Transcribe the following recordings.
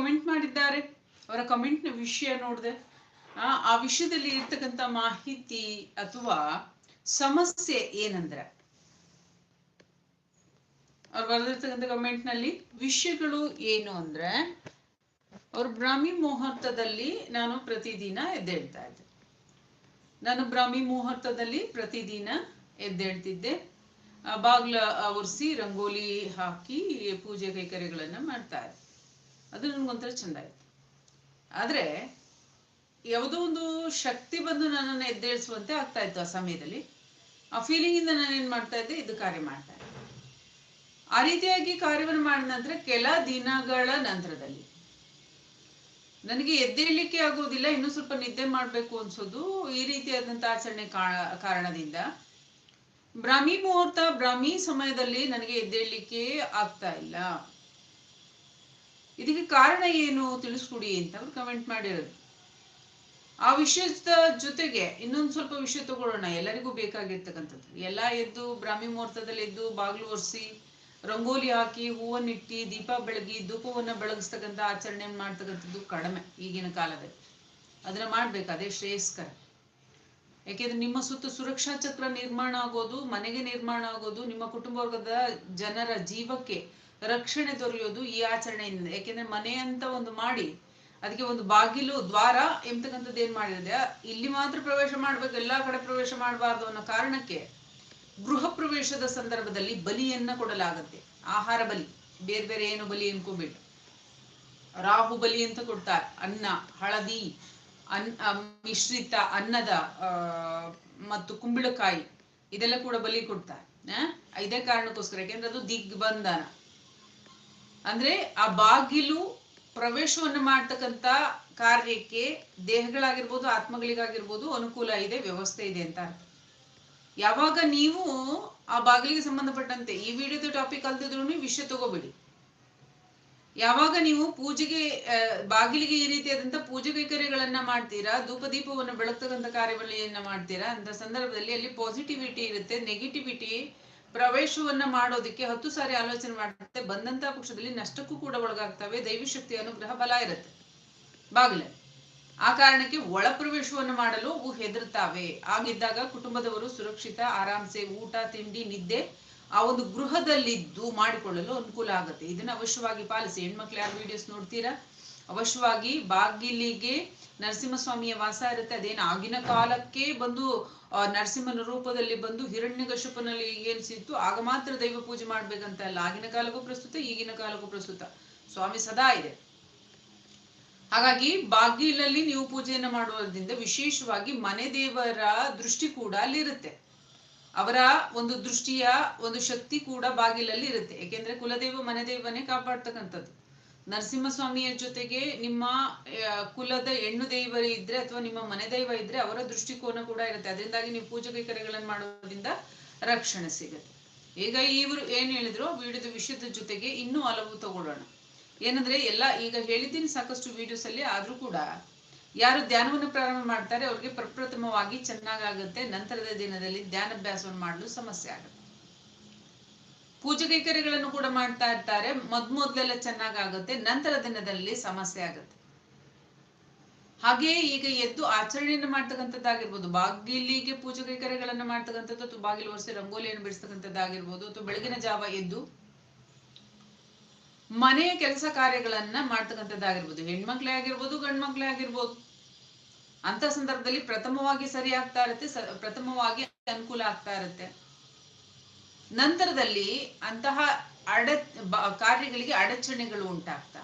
Comment ಮಾಡಿದ್ದಾರೆ. ಅವರ ಕಮೆಂಟ್ನ ವಿಷಯ ನೋಡಿದೆ. ಆ ವಿಷಯದಲ್ಲಿ ಇರ್ತಕ್ಕಂಥ ಮಾಹಿತಿ ಅಥವಾ ಸಮಸ್ಯೆ ಏನಂದ್ರೆ? ಅವ್ರು ಬರೆದಿರ್ತಕ್ಕಂಥ ಕಮೆಂಟ್ನಲ್ಲಿ ವಿಷಯಗಳು ಏನು ಅಂದ್ರೆ, ಅವ್ರ ಬ್ರಾಹ್ಮಿ ಮುಹೂರ್ತದಲ್ಲಿ ನಾನು ಪ್ರತಿದಿನ ಎದ್ದೇಳ್ತಾ ಇದ್ದೆ. ನಾನು ಬ್ರಾಹ್ಮಿ ಮುಹೂರ್ತದಲ್ಲಿ ಪ್ರತಿದಿನ ಎದ್ದೇಳ್ತಿದ್ದೆ. ಬಾಗ್ಲ ಒರೆಸಿ ರಂಗೋಲಿ ಹಾಕಿ ಪೂಜೆ ಕೈಕರ್ಯಗಳನ್ನ ಮಾಡ್ತಾ ಇದ್ದೆ. ಅದು ನನಗೊಂಥರ ಚಂದ ಆಯ್ತು. ಆದ್ರೆ ಯಾವುದೋ ಒಂದು ಶಕ್ತಿ ಬಂದು ನನ್ನನ್ನು ಎದ್ದೇಳಿಸುವಂತೆ ಆಗ್ತಾ ಇತ್ತು ಆ ಸಮಯದಲ್ಲಿ. ಆ ಫೀಲಿಂಗ್ ಇಂದ ನಾನು ಏನ್ ಮಾಡ್ತಾ ಇದ್ದೆ? ಇದು ಕಾರ್ಯ ಮಾಡ್ತಾ ಇದ್ದೆ. ಆ ರೀತಿಯಾಗಿ ಕಾರ್ಯವನ್ನು ಮಾಡಿದ ನಂತರ ಕೆಲ ದಿನಗಳ ನಂತರದಲ್ಲಿ ನನಗೆ ಎದ್ದೇಳಲಿಕ್ಕೆ ಆಗೋದಿಲ್ಲ ಇನ್ನೂ ಸ್ವಲ್ಪ ನಿದ್ದೆ ಮಾಡಬೇಕು ಅನ್ಸೋದು ಈ ರೀತಿಯಾದಂಥ ಆಚರಣೆ ಕಾರಣದಿಂದ ಬ್ರಾಹ್ಮಿ ಮುಹೂರ್ತ, ಬ್ರಾಹ್ಮಿ ಸಮಯದಲ್ಲಿ ನನಗೆ ಎದ್ದೇಳಲಿಕ್ಕೆ ಆಗ್ತಾ ಇಲ್ಲ. ಇದಕ್ಕೆ ಕಾರಣ ಏನು ತಿಳಿಸ್ಕೊಡಿ ಅಂತ ಅವ್ರು ಕಮೆಂಟ್ ಮಾಡಿರೋದು. ಆ ವಿಷಯದ ಜೊತೆಗೆ ಇನ್ನೊಂದು ಸ್ವಲ್ಪ ವಿಷಯ ತಗೊಳ್ಳೋಣ. ಎಲ್ಲರಿಗೂ ಬೇಕಾಗಿರ್ತಕ್ಕಂಥದ್ದು. ಎಲ್ಲ ಎದ್ದು ಬ್ರಾಹ್ಮಿ ಮುಹೂರ್ತದಲ್ಲಿ ಎದ್ದು ಬಾಗಿಲು ಒರೆಸಿ, ರಂಗೋಲಿ ಹಾಕಿ ಹೂವನ್ನಿಟ್ಟಿ ದೀಪ ಬೆಳಗಿ, ಧೂಪವನ್ನು ಬೆಳಗಿಸ್ತಕ್ಕಂಥ ಆಚರಣೆ ಮಾಡ್ತಕ್ಕಂಥದ್ದು ಕಡಿಮೆ ಈಗಿನ ಕಾಲದಲ್ಲಿ. ಅದನ್ನ ಮಾಡ್ಬೇಕು. ಅದೇ ಶ್ರೇಯಸ್ಕರ. ಯಾಕೆಂದ್ರೆ ನಿಮ್ಮ ಸುತ್ತ ಸುರಕ್ಷಾ ಚಕ್ರ ನಿರ್ಮಾಣ ಆಗೋದು, ಮನೆಗೆ ನಿರ್ಮಾಣ ಆಗೋದು, ನಿಮ್ಮ ಕುಟುಂಬ ವರ್ಗದ ಜನರ ಜೀವಕ್ಕೆ ರಕ್ಷಣೆ ದೊರೆಯೋದು ಈ ಆಚರಣೆಯಿಂದ ಯಾಕೆಂದ್ರೆ ಮನೆ ಅಂತ ಒಂದು ಮಾಡಿ, ಅದಕ್ಕೆ ಒಂದು ಬಾಗಿಲು, ದ್ವಾರ ಎಂಬತಕ್ಕಂಥದ್ದು ಏನ್ ಮಾಡಿದೆ ಇಲ್ಲಿ ಮಾತ್ರ ಪ್ರವೇಶ ಮಾಡ್ಬೇಕು, ಎಲ್ಲಾ ಕಡೆ ಪ್ರವೇಶ ಮಾಡಬಾರ್ದು ಅನ್ನೋ ಕಾರಣಕ್ಕೆ ಗೃಹ ಪ್ರವೇಶದ ಸಂದರ್ಭದಲ್ಲಿ ಬಲಿಯನ್ನ ಕೊಡಲಾಗತ್ತೆ. ಆಹಾರ ಬಲಿ, ಬೇರೆ ಬೇರೆ ಏನು ಬಲಿ ಅನ್ಕೋಬೇಡಿ ರಾಹು ಬಲಿ ಅಂತ ಕೊಡ್ತಾರೆ, ಅನ್ನ, ಹಳದಿ, ಅನ್ ಮಿಶ್ರಿತ, ಅನ್ನದ ಮತ್ತು ಕುಂಬಳಕಾಯಿ, ಇದೆಲ್ಲ ಕೂಡ ಬಲಿ ಕೊಡ್ತಾರೆ? ಇದೇ ಕಾರಣಕ್ಕೋಸ್ಕರ, ಯಾಕೆಂದ್ರೆ ಅದು ದಿಗ್ಬಂಧನ. ಅಂದ್ರೆ ಆ ಬಾಗಿಲು ಪ್ರವೇಶವನ್ನು ಮಾಡ್ತಕ್ಕಂತ ಕಾರ್ಯಕ್ಕೆ ದೇಹಗಳಾಗಿರ್ಬೋದು, ಆತ್ಮಗಳಿಗಾಗಿರ್ಬೋದು ಅನುಕೂಲ ಇದೆ, ವ್ಯವಸ್ಥೆ ಇದೆ ಅಂತ ಅರ್ಥ. ಯಾವಾಗ ನೀವು ಆ ಬಾಗಿಲಿಗೆ ಸಂಬಂಧಪಟ್ಟಂತೆ, ಈ ವಿಡಿಯೋದ ಟಾಪಿಕ್ ಅಲ್ದಿದ್ರು ವಿಷಯ ತಗೋಬೇಡಿ. ಯಾವಾಗ ನೀವು ಪೂಜೆಗೆ ಬಾಗಿಲಿಗೆ ಈ ರೀತಿಯಾದಂತ ಪೂಜೆ ಕೈಕರ್ಯಗಳನ್ನ ಮಾಡ್ತೀರಾ ಧೂಪ ದೀಪವನ್ನು ಬೆಳಗ್ತಕ್ಕಂಥ ಕಾರ್ಯವನ್ನ ಮಾಡ್ತೀರಾ, ಅಂತ ಸಂದರ್ಭದಲ್ಲಿ ಅಲ್ಲಿ ಪಾಸಿಟಿವಿಟಿ ಇರುತ್ತೆ ನೆಗೆಟಿವಿಟಿ ಪ್ರವೇಶವನ್ನ ಮಾಡೋದಕ್ಕೆ ಹತ್ತು ಸಾರಿ ಆಲೋಚನೆ ಮಾಡುತ್ತೆ ಬಂದಂತ ಪಕ್ಷದಲ್ಲಿ ನಷ್ಟಕ್ಕೂ ಕೂಡ ಒಳಗಾಗ್ತವೆ ದೈವಿ ಶಕ್ತಿ ಅನುಗ್ರಹ ಬಲ ಇರುತ್ತೆ. ಬಾಗಿಲ. ಆ ಕಾರಣಕ್ಕೆ ಒಳ ಪ್ರವೇಶವನ್ನು ಮಾಡಲು ಅವು ಹೆದರ್ತಾವೆ ಆಗಿದ್ದಾಗ ಕುಟುಂಬದವರು ಸುರಕ್ಷಿತ, ಆರಾಮ್ಸೆ, ಊಟ, ತಿಂಡಿ, ನಿದ್ದೆ ಆ ಒಂದು ಗೃಹದಲ್ಲಿದ್ದು ಮಾಡಿಕೊಳ್ಳಲು ಅನುಕೂಲ ಆಗುತ್ತೆ. ಇದನ್ನ ಅವಶ್ಯವಾಗಿ ಪಾಲಿಸಿ. ಹೆಣ್ಮಕ್ಳು ಯಾರು ವಿಡಿಯೋಸ್ ನೋಡ್ತೀರಾ? ಅವಶ್ಯವಾಗಿ ಬಾಗಿಲಿಗೆ ನರಸಿಂಹಸ್ವಾಮಿಯ ವಾಸ ಇರುತ್ತೆ. ಅದೇನು ಆಗಿನ ಕಾಲಕ್ಕೆ ಬಂದು ನರಸಿಂಹನ ರೂಪದಲ್ಲಿ ಬಂದು ಹಿರಣ್ಯಕಶಿಪನಲ್ಲಿ ಏನ್ ಸಿಕ್ತು ಆಗ ಮಾತ್ರ ದೈವ ಪೂಜೆ ಮಾಡ್ಬೇಕಂತ ಅಲ್ಲ. ಆಗಿನ ಕಾಲಕ್ಕೂ ಪ್ರಸ್ತುತ, ಈಗಿನ ಕಾಲಕ್ಕೂ ಪ್ರಸ್ತುತ. ಸ್ವಾಮಿ ಸದಾ ಇದೆ. ಹಾಗಾಗಿ ಬಾಗಿಲಲ್ಲಿ ನೀವು ಪೂಜೆಯನ್ನು ಮಾಡುವುದರಿಂದ ವಿಶೇಷವಾಗಿ ಮನೆ ದೇವರ ದೃಷ್ಟಿ ಕೂಡ ಅಲ್ಲಿರುತ್ತೆ. ಅವರ ಒಂದು ದೃಷ್ಟಿಯ ಒಂದು ಶಕ್ತಿ ಕೂಡ ಬಾಗಿಲಲ್ಲಿ ಇರುತ್ತೆ. ಯಾಕೆಂದ್ರೆ ಕುಲದೇವ ಮನೆ ದೇವನೇ ಕಾಪಾಡ್ತಕ್ಕಂಥದ್ದು. ನರಸಿಂಹಸ್ವಾಮಿಯ ಜೊತೆಗೆ ನಿಮ್ಮ ಕುಲದ ಹೆಣ್ಣು ದೈವ ಇದ್ರೆ ಅಥವಾ ನಿಮ್ಮ ಮನೆ ದೈವ ಇದ್ರೆ ಅವರ ದೃಷ್ಟಿಕೋನ ಕೂಡ ಇರುತ್ತೆ. ಅದರಿಂದಾಗಿ ನೀವು ಪೂಜೆ ಕೈಕರ್ಯಗಳನ್ನು ಮಾಡೋದ್ರಿಂದ ರಕ್ಷಣೆ ಸಿಗುತ್ತೆ. ಈಗ ಇವರು ಏನ್ ಹೇಳಿದ್ರು? ವಿಡಿಯೋದ ವಿಷಯದ ಜೊತೆಗೆ ಇನ್ನೂ ಹಲವು ತಗೊಳ್ಳೋಣ. ಏನಂದ್ರೆ, ಎಲ್ಲ ಈಗ ಹೇಳಿದ್ದೀನಿ ಸಾಕಷ್ಟು ವಿಡಿಯೋಸ್ ಅಲ್ಲಿ, ಆದ್ರೂ ಕೂಡ ಯಾರು ಧ್ಯಾನವನ್ನು ಪ್ರಾರಂಭ ಮಾಡ್ತಾರೆ, ಅವ್ರಿಗೆ ಪ್ರಪ್ರಥಮವಾಗಿ ಚೆನ್ನಾಗಾಗುತ್ತೆ. ನಂತರದ ದಿನದಲ್ಲಿ ಧ್ಯಾನಾಭ್ಯಾಸವನ್ನು ಮಾಡಲು ಸಮಸ್ಯೆ ಆಗುತ್ತೆ. ಪೂಜೆ ಕೈಕರ್ಯಗಳನ್ನು ಕೂಡ ಮಾಡ್ತಾ ಇರ್ತಾರೆ. ಮೊದ್ ಮೊದ್ಲೆಲ್ಲ ಚೆನ್ನಾಗಾಗುತ್ತೆ. ನಂತರ ದಿನದಲ್ಲಿ ಸಮಸ್ಯೆ ಆಗುತ್ತೆ. ಹಾಗೆಯೇ ಈಗ ಎದ್ದು ಆಚರಣೆಯನ್ನು ಮಾಡ್ತಕ್ಕಂಥದ್ದಾಗಿರ್ಬೋದು ಬಾಗಿಲಿಗೆ ಪೂಜೆ ಕೈಕರ್ಯಗಳನ್ನು ಮಾಡ್ತಕ್ಕಂಥದ್ದು ಅಥವಾ ಬಾಗಿಲು ಒರೆಸಿ ರಂಗೋಲಿಯನ್ನು ಬಿಡಿಸ್ತಕ್ಕಂಥದ್ದಾಗಿರ್ಬೋದು ಅಥವಾ ಬೆಳಗಿನ ಜಾವ ಎದ್ದು ಮನೆಯ ಕೆಲಸ ಕಾರ್ಯಗಳನ್ನ ಮಾಡ್ತಕ್ಕಂಥದ್ದಾಗಿರ್ಬೋದು ಹೆಣ್ಮಕ್ಳೇ ಆಗಿರ್ಬೋದು, ಗಂಡ್ಮಕ್ಳೇ ಆಗಿರ್ಬೋದು. ಅಂತ ಸಂದರ್ಭದಲ್ಲಿ ಪ್ರಥಮವಾಗಿ ಸರಿ ಆಗ್ತಾ ಇರುತ್ತೆ. ಪ್ರಥಮವಾಗಿ ಅನುಕೂಲ ಆಗ್ತಾ ಇರುತ್ತೆ. ನಂತರದಲ್ಲಿ ಅಂತಹ ಅಡ ಕಾರ್ಯಗಳಿಗೆ ಅಡಚಣೆಗಳು ಉಂಟಾಗ್ತಾ.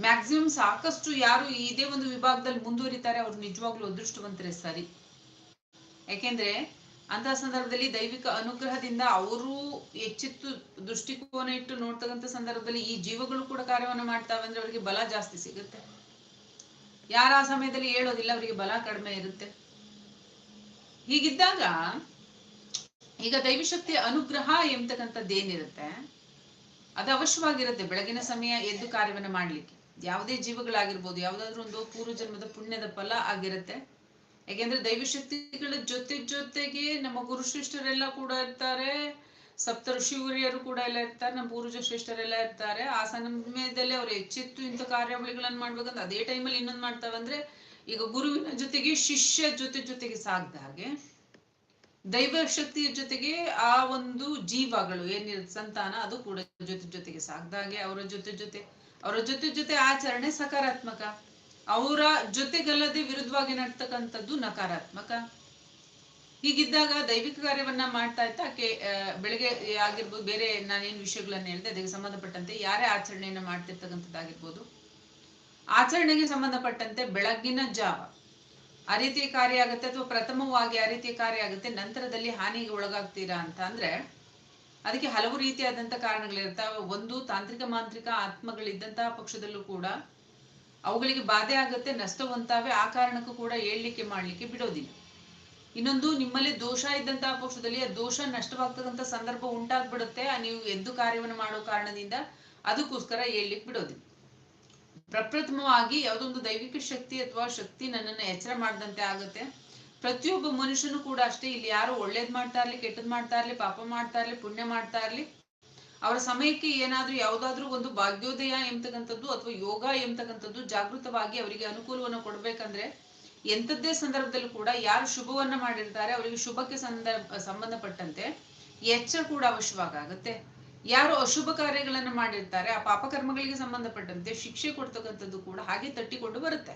ಮ್ಯಾಕ್ಸಿಮಮ್ ಸಾಕಷ್ಟು ಯಾರು ಇದೇ ಒಂದು ವಿಭಾಗದಲ್ಲಿ ಮುಂದುವರಿತಾರೆ ಅವ್ರು ನಿಜವಾಗ್ಲೂ ಅದೃಷ್ಟವಂತರೆ ಸರಿ. ಯಾಕೆಂದ್ರೆ ಅಂತಹ ಸಂದರ್ಭದಲ್ಲಿ ದೈವಿಕ ಅನುಗ್ರಹದಿಂದ ಅವರು ಎಚ್ಚೆತ್ತು ದೃಷ್ಟಿಕೋನ ಇಟ್ಟು ನೋಡ್ತಕ್ಕಂಥ ಸಂದರ್ಭದಲ್ಲಿ ಈ ಜೀವಗಳು ಕೂಡ ಕಾರ್ಯವನ್ನು ಮಾಡ್ತಾವೆ ಅಂದ್ರೆ ಅವರಿಗೆ ಬಲ ಜಾಸ್ತಿ ಸಿಗುತ್ತೆ. ಯಾರ ಆ ಸಮಯದಲ್ಲಿ ಹೇಳೋದಿಲ್ಲ, ಅವರಿಗೆ ಬಲ ಕಡಿಮೆ ಇರುತ್ತೆ. ಹೀಗಿದ್ದಾಗ ಈಗ ದೈವಶಕ್ತಿಯ ಅನುಗ್ರಹ ಎಂಬತಕ್ಕಂಥದ್ದು ಏನಿರುತ್ತೆ ಅದು ಅವಶ್ಯವಾಗಿರುತ್ತೆ ಬೆಳಗಿನ ಸಮಯ ಎದ್ದು ಕಾರ್ಯವನ್ನ ಮಾಡ್ಲಿಕ್ಕೆ. ಯಾವುದೇ ಜೀವಗಳಾಗಿರ್ಬೋದು, ಯಾವುದಾದ್ರೂ ಒಂದು ಪೂರ್ವ ಜನ್ಮದ ಪುಣ್ಯದ ಫಲ ಆಗಿರುತ್ತೆ. ಯಾಕೆಂದ್ರೆ ದೈವಶಕ್ತಿಗಳ ಜೊತೆ ಜೊತೆಗೆ ನಮ್ಮ ಗುರು ಗುರುಶ್ರೇಷ್ಠರೆಲ್ಲ ಕೂಡ ಇರ್ತಾರೆ, ಸಪ್ತ ಋಷಿವರಿಯರು ಕೂಡ ಎಲ್ಲ ಇರ್ತಾರೆ, ನಮ್ಮ ಪೂರ್ವಜ ಶ್ರೇಷ್ಠರೆಲ್ಲ ಇರ್ತಾರೆ. ಆ ಸಮಯದಲ್ಲಿ ಅವ್ರು ಎಚ್ಚೆತ್ತು ಇಂಥ ಕಾರ್ಯಾವಳಿಗಳನ್ನ ಮಾಡ್ಬೇಕಂತ ಅದೇ ಟೈಮಲ್ಲಿ ಇನ್ನೊಂದು ಮಾಡ್ತಾವಂದ್ರೆ, ಈಗ ಗುರುವಿನ ಜೊತೆಗೆ, ಶಿಷ್ಯ ಜೊತೆ ಜೊತೆಗೆ ಸಾಗ್ದ ಹಾಗೆ ದೈವ ಶಕ್ತಿಯ ಜೊತೆಗೆ ಆ ಒಂದು ಜೀವಗಳು ಏನಿರುತ್ತೆ ಸಂತಾನ, ಅದು ಕೂಡ ಜೊತೆ ಜೊತೆಗೆ ಸಾಗ್ದಾಗೆ ಅವರ ಜೊತೆ ಜೊತೆ. ಅವರ ಜೊತೆ ಜೊತೆ ಆಚರಣೆ ಸಕಾರಾತ್ಮಕ. ಅವರ ಜೊತೆಗಲ್ಲದೆ ವಿರುದ್ಧವಾಗಿ ನಡ್ತಕ್ಕಂಥದ್ದು ನಕಾರಾತ್ಮಕ. ಹೀಗಿದ್ದಾಗ ದೈವಿಕ ಕಾರ್ಯವನ್ನ ಮಾಡ್ತಾ ಇತ್ತ ಆಕೆ ಬೆಳಗ್ಗೆ ಆಗಿರ್ಬೋದು, ಬೇರೆ ನಾನೇನು ವಿಷಯಗಳನ್ನ ಹೇಳಿದೆ, ಅದಕ್ಕೆ ಸಂಬಂಧಪಟ್ಟಂತೆ ಯಾರೇ ಆಚರಣೆಯನ್ನ ಮಾಡ್ತಿರ್ತಕ್ಕಂಥದ್ದಾಗಿರ್ಬೋದು. ಆಚರಣೆಗೆ ಸಂಬಂಧಪಟ್ಟಂತೆ ಬೆಳಗ್ಗಿನ ಜಾವ. ಆ ರೀತಿ ಕಾರ್ಯ ಆಗುತ್ತೆ ಅಥವಾ ಪ್ರಥಮವಾಗಿ ಆ ರೀತಿಯ ಕಾರ್ಯ ಆಗುತ್ತೆ, ನಂತರದಲ್ಲಿ ಹಾನಿಗೆ ಒಳಗಾಗ್ತೀರಾ ಅಂತ ಅಂದ್ರೆ ಅದಕ್ಕೆ ಹಲವು ರೀತಿಯಾದಂತ ಕಾರಣಗಳಿರ್ತಾವೆ ಒಂದು, ತಾಂತ್ರಿಕ ಮಾಂತ್ರಿಕ ಆತ್ಮಗಳಿದ್ದಂತಹ ಪಕ್ಷದಲ್ಲೂ ಕೂಡ ಅವುಗಳಿಗೆ ಬಾಧೆ ಆಗುತ್ತೆ ನಷ್ಟ ಆ ಕಾರಣಕ್ಕೂ ಕೂಡ ಹೇಳಲಿಕ್ಕೆ, ಮಾಡಲಿಕ್ಕೆ ಬಿಡೋದಿಲ್ಲ. ಇನ್ನೊಂದು, ನಿಮ್ಮಲ್ಲಿ ದೋಷ ಇದ್ದಂತಹ ಪಕ್ಷದಲ್ಲಿ ಆ ದೋಷ ನಷ್ಟವಾಗ್ತಕ್ಕಂಥ ಸಂದರ್ಭ ಉಂಟಾಗ್ಬಿಡುತ್ತೆ. ನೀವು ಎದ್ದು ಕಾರ್ಯವನ್ನು ಮಾಡೋ ಕಾರಣದಿಂದ ಅದಕ್ಕೋಸ್ಕರ ಹೇಳಲಿಕ್ಕೆ ಬಿಡೋದಿಲ್ಲ. ಪ್ರಪ್ರಥಮವಾಗಿ ಯಾವುದೊಂದು ದೈವಿಕ ಶಕ್ತಿ ಅಥವಾ ಶಕ್ತಿ ನನ್ನನ್ನು ಎಚ್ಚರ ಮಾಡದಂತೆ ಆಗುತ್ತೆ. ಪ್ರತಿಯೊಬ್ಬ ಮನುಷ್ಯನು ಕೂಡ ಅಷ್ಟೇ, ಇಲ್ಲಿ ಯಾರು ಒಳ್ಳೇದ್ ಮಾಡ್ತಾ ಇರ್ಲಿ, ಕೆಟ್ಟದ್ ಮಾಡ್ತಾ ಇರ್ಲಿ, ಪಾಪ ಮಾಡ್ತಾ ಇರ್ಲಿ, ಪುಣ್ಯ ಮಾಡ್ತಾ ಇರ್ಲಿ, ಅವರ ಸಮಯಕ್ಕೆ ಏನಾದ್ರೂ ಯಾವ್ದಾದ್ರೂ ಒಂದು ಭಾಗ್ಯೋದಯ ಎಂಬತಕ್ಕಂಥದ್ದು ಅಥವಾ ಯೋಗ ಎಂಬತಕ್ಕಂಥದ್ದು ಜಾಗೃತವಾಗಿ ಅವರಿಗೆ ಅನುಕೂಲವನ್ನು ಕೊಡ್ಬೇಕಂದ್ರೆ ಎಂಥದ್ದೇ ಸಂದರ್ಭದಲ್ಲೂ ಕೂಡ ಯಾರು ಶುಭವನ್ನ ಮಾಡಿರ್ತಾರೆ, ಅವರಿಗೆ ಶುಭಕ್ಕೆ ಸಂದರ್ಭ ಸಂಬಂಧಪಟ್ಟಂತೆ ಎಚ್ಚರ ಕೂಡ ಅವಶ್ಯವಾಗುತ್ತೆ. ಯಾರು ಅಶುಭ ಕಾರ್ಯಗಳನ್ನು ಮಾಡಿರ್ತಾರೆ, ಆ ಪಾಪಕರ್ಮಗಳಿಗೆ ಸಂಬಂಧಪಟ್ಟಂತೆ ಶಿಕ್ಷೆ ಕೊಡ್ತಕ್ಕಂಥದ್ದು ಕೂಡ ಹಾಗೆ ತಟ್ಟಿಕೊಂಡು ಬರುತ್ತೆ.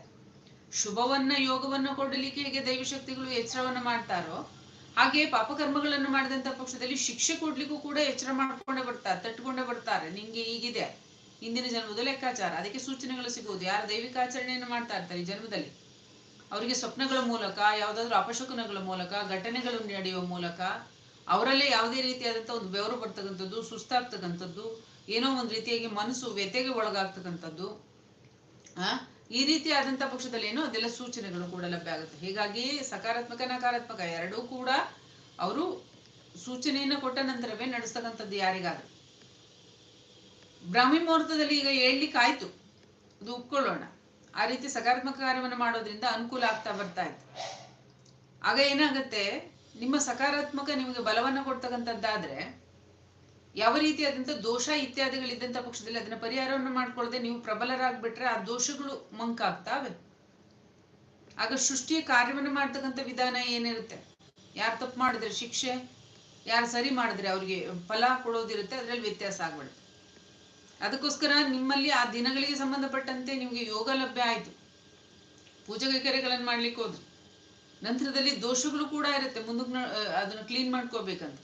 ಶುಭವನ್ನ, ಯೋಗವನ್ನ ಕೊಡಲಿಕ್ಕೆ ಹೇಗೆ ದೈವಶಕ್ತಿಗಳು ಎಚ್ಚರವನ್ನ ಮಾಡ್ತಾರೋ, ಹಾಗೆ ಪಾಪಕರ್ಮಗಳನ್ನು ಮಾಡಿದಂತ ಪಕ್ಷದಲ್ಲಿ ಶಿಕ್ಷೆ ಕೊಡ್ಲಿಕ್ಕೂ ಕೂಡ ಎಚ್ಚರ ಮಾಡ್ಕೊಂಡೇ ಬರ್ತಾರೆ ತಟ್ಟುಕೊಂಡೇ ಬರ್ತಾರೆ. ನಿಂಗೆ ಈಗಿದೆ ಇಂದಿನ ಜನ್ಮದ ಲೆಕ್ಕಾಚಾರ. ಅದಕ್ಕೆ ಸೂಚನೆಗಳು ಸಿಗುವುದು. ಯಾರು ದೈವಿಕ ಆಚರಣೆಯನ್ನು ಮಾಡ್ತಾ ಇರ್ತಾರೆ ಈ ಜನ್ಮದಲ್ಲಿ? ಅವರಿಗೆ ಸ್ವಪ್ನಗಳ ಮೂಲಕ, ಯಾವುದಾದ್ರೂ ಅಪಶಕುನಗಳ ಮೂಲಕ, ಘಟನೆಗಳನ್ನು ನಡೆಯುವ ಮೂಲಕ ಅವರಲ್ಲೇ ಯಾವುದೇ ರೀತಿಯಾದಂಥ ಒಂದು ಬೆವರು ಬರ್ತಕ್ಕಂಥದ್ದು, ಸುಸ್ತಾಗ್ತಕ್ಕಂಥದ್ದು, ಏನೋ ಒಂದು ರೀತಿಯಾಗಿ ಮನಸ್ಸು ವ್ಯತೆಗೆ ಒಳಗಾಗ್ತಕ್ಕಂಥದ್ದು, ಆ? ಈ ರೀತಿಯಾದಂಥ ಪಕ್ಷದಲ್ಲಿ ಏನೋ ಅದೆಲ್ಲ ಸೂಚನೆಗಳು ಕೂಡ ಲಭ್ಯ ಆಗುತ್ತೆ. ಹೀಗಾಗಿ ಸಕಾರಾತ್ಮಕ, ನಕಾರಾತ್ಮಕ ಎರಡೂ ಕೂಡ ಅವರು ಸೂಚನೆಯನ್ನು ಕೊಟ್ಟ ನಂತರವೇ ನಡೆಸ್ತಕ್ಕಂಥದ್ದು ಯಾರಿಗಾದ್ರು. ಬ್ರಾಹ್ಮಿ ಮುಹೂರ್ತದಲ್ಲಿ ಈಗ ಹೇಳಲಿಕ್ಕೆ ಆಯ್ತು ಅದು ಒಪ್ಕೊಳ್ಳೋಣ. ಆ ರೀತಿ ಸಕಾರಾತ್ಮಕ ಕಾರ್ಯವನ್ನು ಮಾಡೋದ್ರಿಂದ ಅನುಕೂಲ ಆಗ್ತಾ ಬರ್ತಾ ಇತ್ತು. ಆಗ ಏನಾಗುತ್ತೆ? ನಿಮ್ಮ ಸಕಾರಾತ್ಮಕ ನಿಮಗೆ ಬಲವನ್ನ ಕೊಡ್ತಕ್ಕಂಥದ್ದಾದ್ರೆ ಯಾವ ರೀತಿಯಾದಂಥ ದೋಷ ಇತ್ಯಾದಿಗಳಿದ್ದಂಥ ಪಕ್ಷದಲ್ಲಿ ಅದನ್ನ ಪರಿಹಾರವನ್ನು ಮಾಡ್ಕೊಳ್ಳದೆ ನೀವು ಪ್ರಬಲರಾಗ್ಬಿಟ್ರೆ ಆ ದೋಷಗಳು ಮಂಕಾಗ್ತಾವೆ ಆಗ ಸೃಷ್ಟಿಯ ಕಾರ್ಯವನ್ನು ಮಾಡ್ತಕ್ಕಂಥ ವಿಧಾನ ಏನಿರುತ್ತೆ? ಯಾರು ತಪ್ಪು ಮಾಡಿದ್ರೆ ಶಿಕ್ಷೆ, ಯಾರು ಸರಿ ಮಾಡಿದ್ರೆ ಅವ್ರಿಗೆ ಫಲ ಕೊಡೋದಿರುತ್ತೆ, ಅದ್ರಲ್ಲಿ ವ್ಯತ್ಯಾಸ ಆಗ್ಬಿಡುತ್ತೆ. ಅದಕ್ಕೋಸ್ಕರ ನಿಮ್ಮಲ್ಲಿ ಆ ದಿನಗಳಿಗೆ ಸಂಬಂಧಪಟ್ಟಂತೆ ನಿಮಗೆ ಯೋಗ ಲಭ್ಯ ಆಯ್ತು. ಪೂಜೆ ಕೈಕರ್ಯಗಳನ್ನು ಮಾಡ್ಲಿಕ್ಕೆ ಹೋದ್ರು ನಂತರದಲ್ಲಿ ದೋಷಗಳು ಕೂಡ ಇರುತ್ತೆ. ಮುಂದಕ್ಕೆ ಅದನ್ನು ಕ್ಲೀನ್ ಮಾಡ್ಕೋಬೇಕಂತ.